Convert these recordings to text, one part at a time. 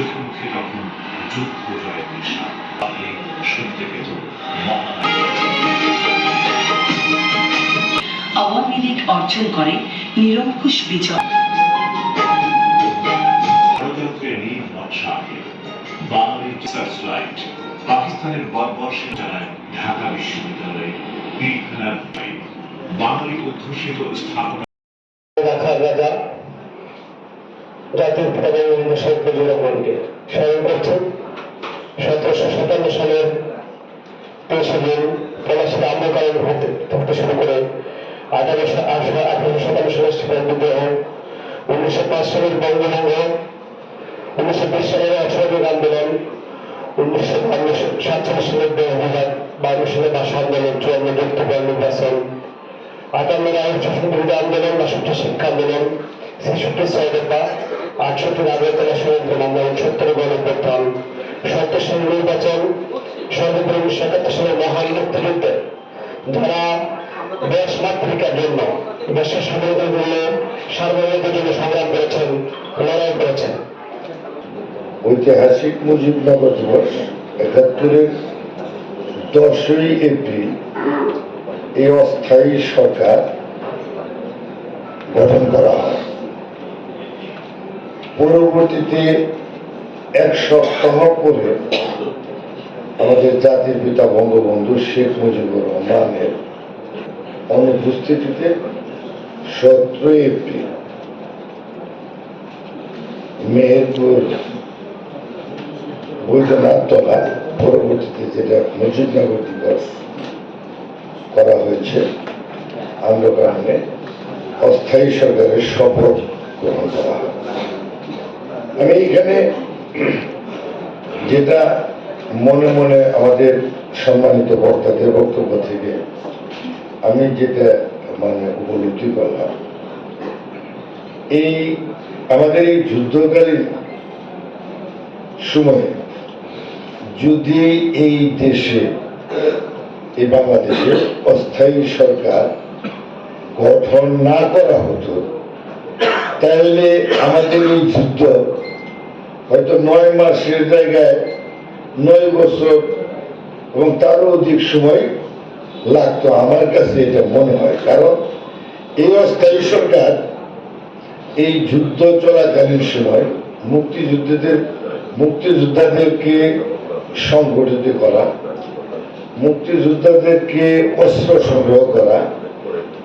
চোখে মুখে তখন যুদ্ধ জয়ের আপনি শুনতে পেত আওয়ামী লীগ অর্জন করে নিরঙ্কুশ বিজয়। পাকিস্তানের জানায় ঢাকা বিশ্ববিদ্যালয়ে বাঙালি অধ্যুষিত স্থাপনা জাতির পিতা বঙ্গবন্ধু শেখ মুজিবুর রহমানকে স্মরণ করছেন সতেরোশো সাতান্ন সালের তেইশে জুন পলাশির আম্বকালীন থাকতে শুরু করে আঠারোশো আঠারোশো সাতান্ন সালের উনিশশো পাঁচ সালের বঙ্গভঙ্গ, উনিশশো বিশ সালের অসহযোগ আন্দোলন, উনিশশো বান্ন সাতচল্লিশ সালের দেহ বিভাগ বান্ন সালের ভাষা আন্দোলন, চুয়ান্ন যুক্তপর নির্বাচন আটান্নের আইন শাসন বিরোধী আন্দোলন, বাষট্টি শিক্ষা আন্দোলন, ছেষট্টি ছয়দফা আটষট্টির আগরতলা ষড়যন্ত্র মামলা উনসত্তরের গণপ্রথান সত্তর সালের নির্বাচন সর্বোপরি উনিশশো একাত্তর সালের মহান মুক্তিযুদ্ধে যারা দেশ মাতৃকার জন্য দেশের জন্য জন্য সংগ্রাম করেছেন লড়াই করেছেন ঐতিহাসিক মুজিবনগর দিবস একাত্তরের দশই এপ্রিল এই অস্থায়ী সরকার গঠন করা হয়। পরবর্তীতে এক সপ্তাহ পরে আমাদের জাতির পিতা বঙ্গবন্ধু শেখ মুজিবুর রহমানের অনুপস্থিতিতে সতেরোই এপ্রিল মেহেরপুর বৈদ্যনাথ তলা পরবর্তীতে যেটা মুজিবনগর দিবস করা হয়েছে আন্দোলনে অস্থায়ী সরকারের শপথ গ্রহণ করা হয়। আমি এখানে যেটা মনে মনে আমাদের সম্মানিত বক্তাদের বক্তব্য থেকে আমি যেটা মানে উপলব্ধি করলাম, এই আমাদের এই যুদ্ধকালীন সময়ে যদি এই দেশে, এই বাংলাদেশে অস্থায়ী সরকার গঠন না করা হতো, তাহলে আমাদের এই যুদ্ধ হয়তো নয় মাসের জায়গায় নয় বছর এবং তারও অধিক সময় লাগতো। আমার কাছে এটা মনে হয়। কারণ এই অস্থায়ী সরকার এই যুদ্ধ চলাকালীন সময় মুক্তিযুদ্ধদের মুক্তিযোদ্ধাদেরকে সংগঠিত করা, মুক্তিযোদ্ধাদেরকে অস্ত্র সংগ্রহ করা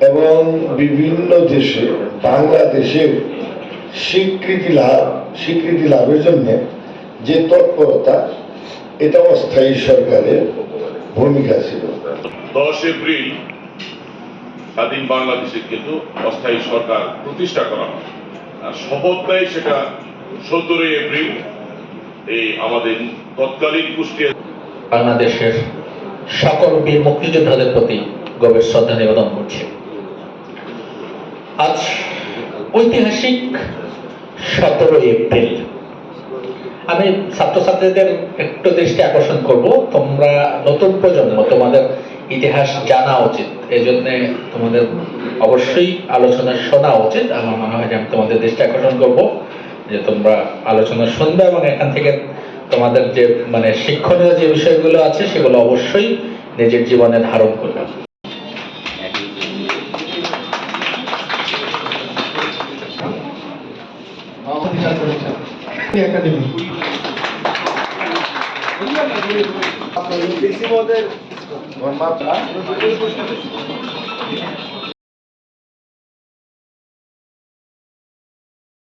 এবং বিভিন্ন দেশে বাংলাদেশের স্বীকৃতি লাভ স্বীকৃতি লাভের জন্য যে তৎপরতা এটা অস্থায়ী সরকারের ভূমিকা ছিল। দশ এপ্রিল স্বাধীন বাংলাদেশে কিন্তু অস্থায়ী সরকার প্রতিষ্ঠা করা হয়। আর শপথ নেয় সেটা সতেরোই এপ্রিল। এই আমাদের তৎকালীন কুষ্টিয়া বাংলাদেশের সকল বীর মুক্তিযোদ্ধাদের প্রতি গভীর শ্রদ্ধা নিবেদন করছি। আজ ঐতিহাসিক সতেরো এপ্রিল। আমি ছাত্রছাত্রীদের একটু দৃষ্টি আকর্ষণ করব। তোমরা নতুন প্রজন্ম, তোমাদের ইতিহাস জানা উচিত। এই জন্য তোমাদের অবশ্যই আলোচনা শোনা উচিত। আমার মনে হয় যে আমি তোমাদের দৃষ্টি আকর্ষণ করব যে তোমরা আলোচনা শুনবে এবং এখান থেকে তোমাদের যে মানে শিক্ষণীয় যে বিষয়গুলো আছে, সেগুলো অবশ্যই নিজের জীবনে ধারণ করবে। একাডেমি